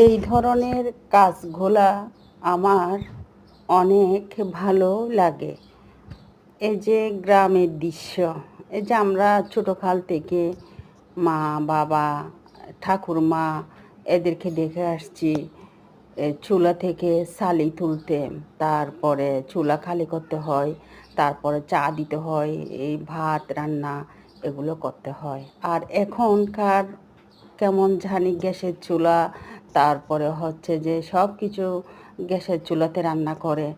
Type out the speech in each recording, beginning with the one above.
এই ধরনের কাজগুলা আমার অনেক ভালো লাগে। এই যে গ্রামের দৃশ্য, এই যে আমরা ছোটোকাল থেকে মা, বাবা, ঠাকুরমা এদেরকে দেখে আসছি চুলা থেকে সালি তুলতে, তারপরে চুলা খালি করতে হয়, তারপরে চা দিতে হয়, এই ভাত, রান্না এগুলো করতে হয়। আর এখনকার কেমন জানি গ্যাসের চুলা, তারপরে হচ্ছে যে সব কিছু গ্যাসের চুলাতে রান্না করে,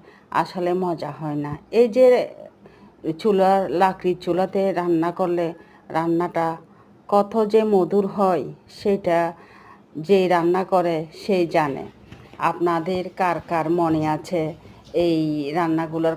আসলে মজা হয় না। এই যে চুলার লাকড়ির চুলাতে রান্না করলে রান্নাটা কত যে মধুর হয়, সেটা যেই রান্না করে সেই জানে। আপনাদের কার কার মনে আছে এই রান্নাগুলোর